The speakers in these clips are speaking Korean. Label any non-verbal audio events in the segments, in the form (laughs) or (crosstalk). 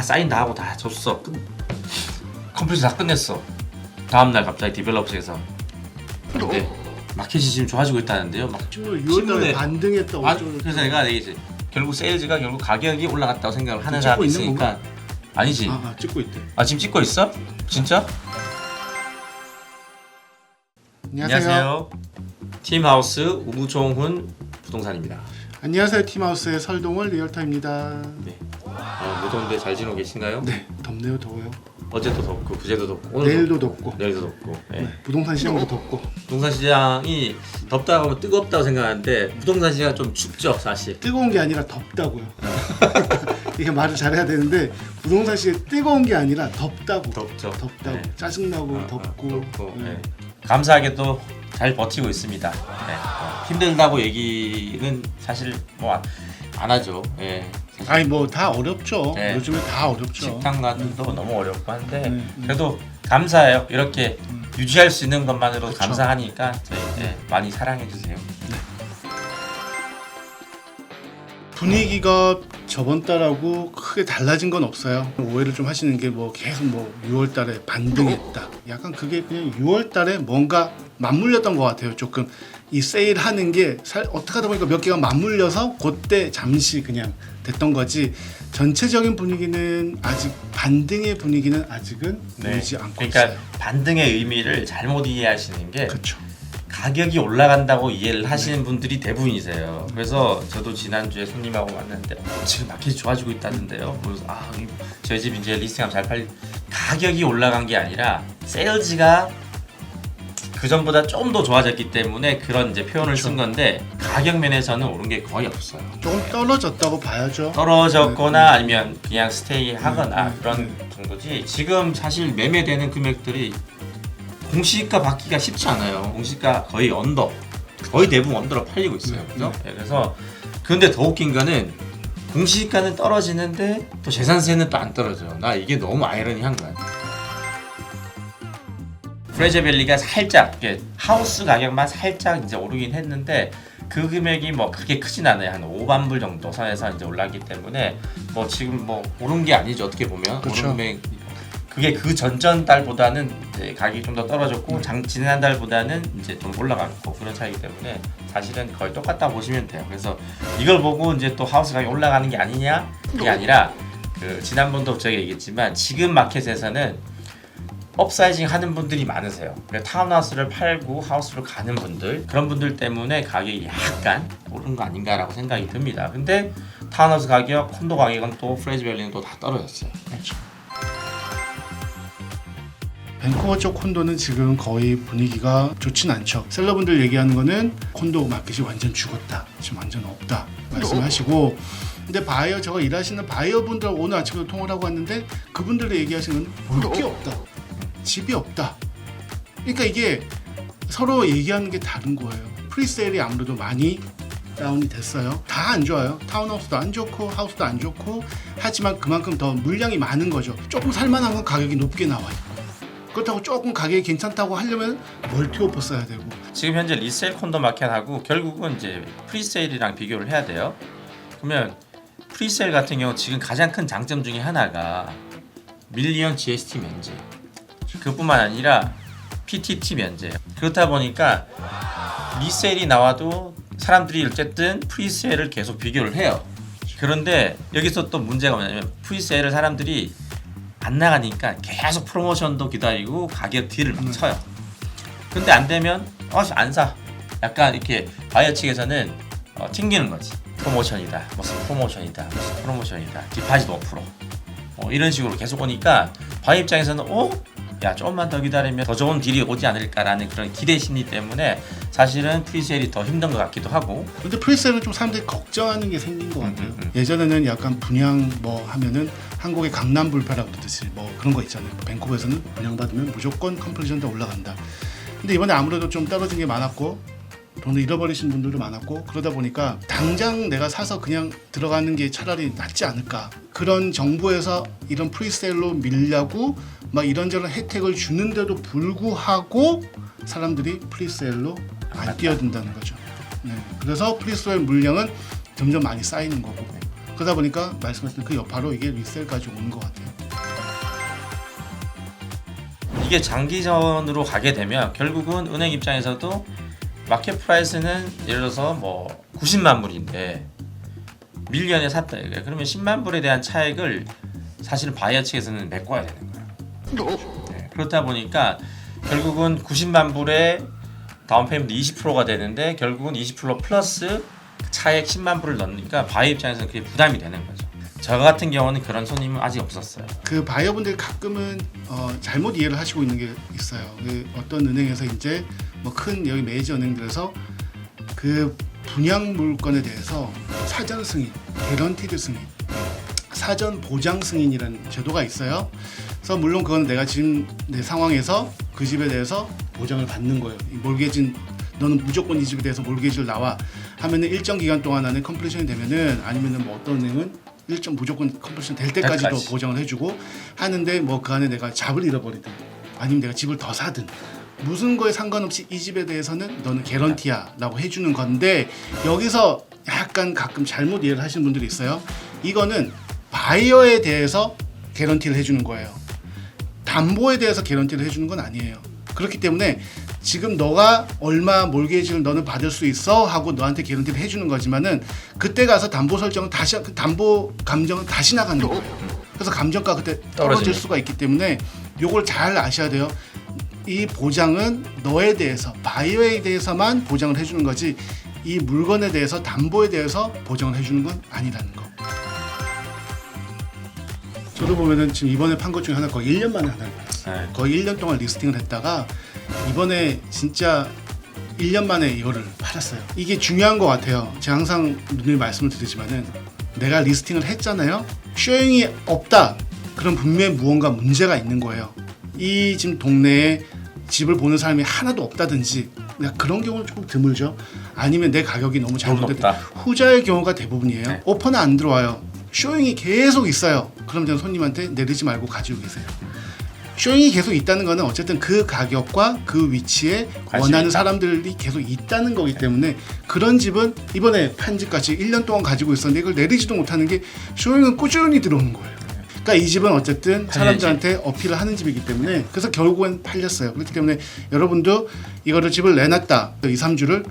다 사인 다 하고 다 줬어. 끝. 컴퓨터 다 끝냈어. 다음 날 갑자기 디벨롭 측에서 근데 마켓이 지금 좋아지고 있다는데요. 막 지금 6월달에 신문에- 반등했다 아, 어쩌고 그래서 내가 얘기했지. 결국 세일즈가 결국 가격이 올라갔다고 생각을 하는 찍고 사람이 있는 있으니까 아니지. 아, 아 찍고 있대. 아 지금 찍고 있어? 진짜? 안녕하세요. 팀하우스 우종훈 부동산입니다. 안녕하세요. 팀하우스의 설동월 리얼터입니다. 네. 어, 무더운데 잘 지내고 계신가요? 네, 덥네요, 더워요. 어제도 덥고 그제도 덥고 오늘도 내일도 덥고. 내일도 덥고. 네. 네, 부동산 시장도 덥고. 부동산 시장이 덥다고 하면 뜨겁다고 생각하는데 부동산 시장 좀 춥죠 사실. 뜨거운 게 아니라 덥다고요. (laughs) 이게 말을 잘해야 되는데 부동산 시장 뜨거운 게 아니라 덥다고. 덥죠. 덥다고. 네. 짜증나고 어, 어, 덥고. 덥고, 네. 네. 감사하게도 잘 버티고 있습니다. 네. 어, 힘들다고 얘기는 사실 뭐 안 하죠. 예. 사실 아니 뭐 다 어렵죠. 네. 요즘에 다 어렵죠. 식당 가는도 너무 어렵고 한데 네, 네. 그래도 감사해요. 이렇게 음. 유지할 수 있는 것만으로 그쵸. 감사하니까 저희 예, 많이 사랑해 주세요. 분위기가 저번 달하고 크게 달라진 건 없어요. 오해를 좀 하시는 게 뭐 계속 뭐 6월 달에 반등했다. 약간 그게 그냥 6월 달에 뭔가 맞물렸던 것 같아요. 조금 이 세일 하는 게 살, 어떻게 하다 보니까 몇 개가 맞물려서 그때 잠시 그냥 됐던 거지 전체적인 분위기는 아직 반등의 분위기는 아직은 보이지 않고 그러니까 있어요. 반등의 의미를 잘못 이해하시는 게 그렇죠. 가격이 올라간다고 이해를 하시는 분들이 대부분이세요. 그래서 저도 지난주에 손님하고 만났는데 어, 지금 마켓이 좋아지고 있다는데요. 그래서 아 이- 저희 집 이제 리스팅하면 잘 팔리. 가격이 올라간 게 아니라 세일즈가 그 전보다 좀 더 좋아졌기 때문에 그런 이제 표현을 쓴 건데 가격 면에서는 오른 게 거의 없어요. 조금 떨어졌다고 봐야죠. 떨어졌거나 아니면 그냥 스테이 하거나 네, 네, 그런 정도지 지금 사실 매매되는 금액들이 공시가 받기가 쉽지 않아요. 공시가 거의 언더 거의 대부분 언더로 팔리고 있어요. 네, 그죠? 네, 그래서 근데 더 웃긴 거는 공시가는 떨어지는데 또 재산세는 또 안 떨어져. 나 이게 너무 아이러니한 거야 프레제밸리가 살짝 하우스 가격만 살짝 이제 오르긴 했는데 그 금액이 뭐 그렇게 크진 않아요. 한 5만 불 정도 선에서 이제 올랐기 때문에 뭐 지금 뭐 오른 게 아니죠. 어떻게 보면 그쵸. 오른 금액. 그게 그 전전 달보다는 이제 가격이 좀 더 떨어졌고 장, 지난 달보다는 이제 좀 올라갔고 그런 차이기 때문에 사실은 거의 똑같다 보시면 돼요. 그래서 이걸 보고 이제 또 하우스 가격이 올라가는 게 아니냐? 그게 아니라 그 지난번도 제가 얘기했지만 지금 마켓에서는 업사이징 하는 분들이 많으세요. 타운하우스를 팔고 하우스로 가는 분들 그런 분들 때문에 가격이 약간 오른 거 아닌가라고 생각이 듭니다. 근데 타운하우스 가격, 콘도 가격은 또 프레즈밸리는 또 다 떨어졌어요. 그렇죠. 밴쿠버 쪽 콘도는 지금 거의 분위기가 좋진 않죠. 셀러분들 얘기하는 거는 콘도 마켓이 완전 죽었다. 지금 완전 없다. 말씀하시고 근데 바이어 저거 일하시는 바이어 분들 오늘 아침에 통화를 하고 왔는데 그분들이 얘기하시는 건볼게 없다. 집이 없다. 그러니까 이게 서로 얘기하는 게 다른 거예요. 프리세일이 아무래도 많이 다운이 됐어요. 다 안 좋아요. 타운하우스도 안 좋고 하우스도 안 좋고 하지만 그만큼 더 물량이 많은 거죠. 조금 살만한 건 가격이 높게 나와요. 그렇다고 조금 가격이 괜찮다고 하려면 멀티 오퍼 써야 되고 지금 현재 리세일 콘도 마켓하고 결국은 이제 프리세일이랑 비교를 해야 돼요. 그러면 프리세일 같은 경우 지금 가장 큰 장점 중에 하나가 밀리언 GST 면제. 그뿐만 아니라 PTT 면제. 그렇다 보니까 리세일이 나와도 사람들이 어쨌든 프리세일을 계속 비교를 해요. 그런데 여기서 또 문제가 뭐냐면 프리세일을 사람들이 안 나가니까 계속 프로모션도 기다리고 가격 딜을 막 음. 쳐요. 근데 안 되면 어안 사. 약간 이렇게 바이어 측에서는 어, 튕기는 거지. 프로모션이다. 무슨 프로모션이다. 무슨 프로모션이다. 디파짓 5%. 어, 이런 식으로 계속 오니까 바이어 입장에서는 어? 야 조금만 더 기다리면 더 좋은 딜이 오지 않을까라는 그런 기대 심리 때문에 사실은 프리세일이 더 힘든 것 같기도 하고 근데 프리세일은 좀 사람들이 걱정하는 게 생긴 것 같아요. 음, 음, 음. 예전에는 약간 분양 뭐 하면은 한국의 강남 불패라고 그러듯이 뭐 그런 거 있잖아요. 밴쿠버에서는 분양 받으면 무조건 컴플리션 다 올라간다. 근데 이번에 아무래도 좀 떨어진 게 많았고 돈을 잃어버리신 분들도 많았고 그러다 보니까 당장 내가 사서 그냥 들어가는 게 차라리 낫지 않을까 그런 정부에서 이런 프리세일로 밀려고 막 이런저런 혜택을 주는데도 불구하고 사람들이 프리세일로 안 뛰어든다는 거죠. 네. 그래서 프리세일 물량은 점점 많이 쌓이는 거고 그러다 보니까 말씀하신 그 여파로 이게 리셀까지 오는 것 같아요. 이게 장기전으로 가게 되면 결국은 은행 입장에서도 마켓 프라이스는 예를 들어서 뭐 90만 불인데 밀리언에 샀다 이거예요. 그러면 10만 불에 대한 차익을 사실은 바이어 측에서는 메꿔야 되는 거예요. 네, 그렇다 보니까 결국은 90만 불에 다운 페이먼트 20%가 되는데 결국은 20% 플러스 차액 10만 불을 넣으니까 바이어 입장에서는 그게 부담이 되는 거죠. 저 같은 경우는 그런 손님은 아직 없었어요. 그 바이어분들이 가끔은 어, 잘못 이해를 하시고 있는 게 있어요. 그 어떤 은행에서 이제 뭐 큰 여기 메이저 은행들에서 그 분양 물건에 대해서 사전 승인, 개런티드 승인, 사전 보장 승인이라는 제도가 있어요. 그래서 물론 그건 내가 지금 내 상황에서 그 집에 대해서 보장을 받는 거예요. 이 몰개진 너는 무조건 이 집에 대해서 몰개지를 나와 하면은 일정 기간 동안 안에 컴플리션이 되면은 아니면은 뭐 어떤 은행은 일정 무조건 컴플리션 될 때까지도 때까지. 보장을 해주고 하는데 뭐 그 안에 내가 잡을 잃어버리든 아니면 내가 집을 더 사든 무슨 거에 상관없이 이 집에 대해서는 너는 개런티야라고 해주는 건데 여기서 약간 가끔 잘못 이해를 하시는 분들이 있어요. 이거는 바이어에 대해서 개런티를 해주는 거예요. 담보에 대해서 개런티를 해주는 건 아니에요. 그렇기 때문에 지금 너가 얼마 몰개지를 너는 받을 수 있어 하고 너한테 개런티를 해주는 거지만은 그때 가서 담보 설정은 다시 그 담보 감정은 다시 나가는 거예요. 그래서 감정가 그때 떨어질. 수가 있기 때문에 요걸 잘 아셔야 돼요. 이 보장은 너에 대해서 바이어에 대해서만 보장을 해주는 거지 이 물건에 대해서 담보에 대해서 보장을 해주는 건 아니라는 거. 저도 보면은 지금 이번에 판 것 중에 하나 거의 1년 만에 하나를 팔았어요. 네. 거의 1년 동안 리스팅을 했다가 이번에 진짜 1년 만에 이거를 팔았어요. 이게 중요한 것 같아요. 제가 항상 늘 말씀을 드리지만은 내가 리스팅을 했잖아요. 쇼잉이 없다. 그럼 분명히 무언가 문제가 있는 거예요. 이 지금 동네에 집을 보는 사람이 하나도 없다든지 그런 경우는 조금 드물죠. 아니면 내 가격이 너무 잘못됐다. 후자의 경우가 대부분이에요. 네. 오퍼는 안 들어와요. 쇼잉이 계속 있어요. 그럼 저는 손님한테 내리지 말고 가지고 계세요. 쇼잉이 계속 있다는 거는 어쨌든 그 가격과 그 위치에 원하는 있다. 사람들이 계속 있다는 거기 때문에 그런 집은 이번에 판 집같이 1년 동안 가지고 있었는데 이걸 내리지도 못하는 게 쇼잉은 꾸준히 들어오는 거예요. 그러니까 이 집은 어쨌든. 사람들한테 어필을 하는 집이기 때문에 그래서 결국엔 팔렸어요. 그렇기 때문에 여러분도 이거를 집을 내놨다 2, 3주를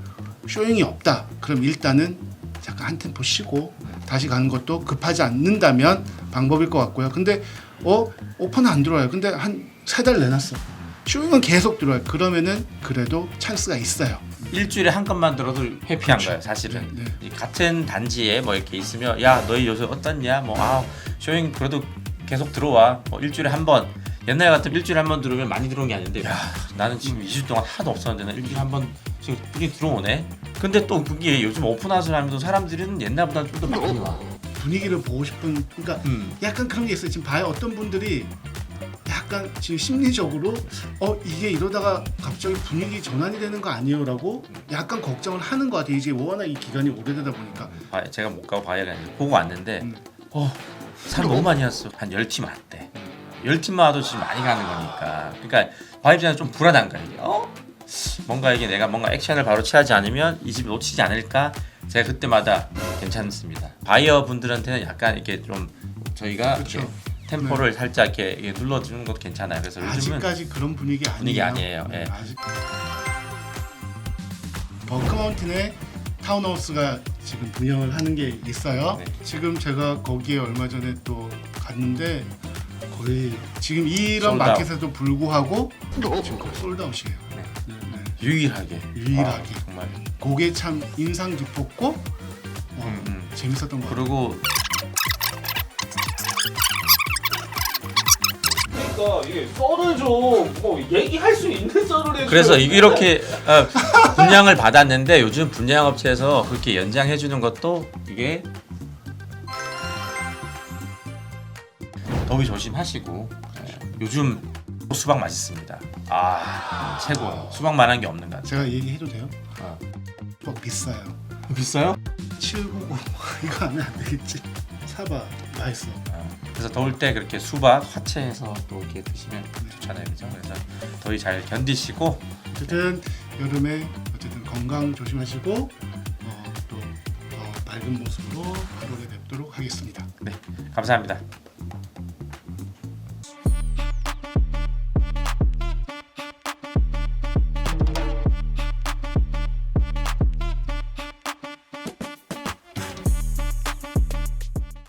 쇼잉이 없다. 그럼 일단은 잠깐 한 템포 쉬고 다시 가는 것도 급하지 않는다면 방법일 것 같고요. 근데 어 오퍼는 안 들어와요. 근데 한 세 달 내놨어. 쇼잉은 계속 들어와요. 그러면은 그래도 찬스가 있어요. 일주일에 한 건만 들어도 회피한 그렇죠. 거예요 사실은 네. 이 같은 단지에 뭐 이렇게 있으면 야 너희 요새 어떻냐 뭐아 쇼잉 그래도 계속 들어와 뭐 일주일에 한 번 옛날 같으면 일주일에 한 번 들어오면 많이 들어온 게 아닌데 야 나는 지금 2주 동안 하나도 없었는데 나 일주일에 한 번 지금 꾸준히 들어오네 근데 또 그게 요즘 오픈하우스 하면서 사람들은 옛날보다 좀 더 많이 와 분위기를 보고 싶은 그러니까 음. 약간 그런 게 있어요. 지금 봐요. 어떤 분들이 약간 지금 심리적으로 어 이게 이러다가 갑자기 분위기 전환이 되는 거 아니에요라고 약간 걱정을 하는 것 같아요. 이제 워낙 이 기간이 오래되다 보니까 바- 제가 못 가고 바이어가 아니라 보고 왔는데 음. 어 사람 너무 많이 왔어 한 10팀 왔대 10팀만 와도 지금 많이 가는 거니까 그러니까 바이어 입장에서 좀 불안한 거예요. 어? 뭔가 이게 내가 뭔가 액션을 바로 취하지 않으면 이집 놓치지 않을까 제가 그때마다 괜찮습니다 바이어 분들한테는 약간 이렇게 좀 저희가 그렇죠. 이렇게 템포를 살짝 이렇게, 눌러주는 것도 괜찮아요 그래서 요즘은 아직까지 그런 분위기 아니에요. 분위기 아니에요, 예. 아직 버크 마운틴에 타운하우스가 지금 분양을 하는 게 있어요. 네. 지금 제가 거기에 얼마 전에 또 갔는데 거의 지금 이런 솔드아웃. 마켓에도 불구하고 지금 거의 솔드아웃이에요. 네. 네. 유일하게 유일하게. 아, 정말 그게 참 인상 깊었고 어, 음, 음. 재밌었던 것 같아요. 그리고 그러니까 이게 썰을 좀뭐 얘기할 수 있는 썰을 해줘야 그래서 이- 이렇게 어, 분양을 받았는데 요즘 분양 업체에서 그렇게 연장해 주는 것도 이게 더위 조심하시고 예, 요즘 수박 맛있습니다. 아 최고 수박만한 게 없는 것 같아요. 제가 얘기해도 돼요? 어. 뭐 비싸요. 비싸요? 799 이거 하면 안 되겠지. 사봐 맛있어. 어, 그래서 더울 때 그렇게 수박 화채해서 또 이렇게 드시면 좋잖아요, 그죠? 그래서 더위 잘 견디시고 어쨌든 여름에 어쨌든 건강 조심하시고 어, 또 더 밝은 모습으로 8월에 뵙도록 하겠습니다. 감사합니다.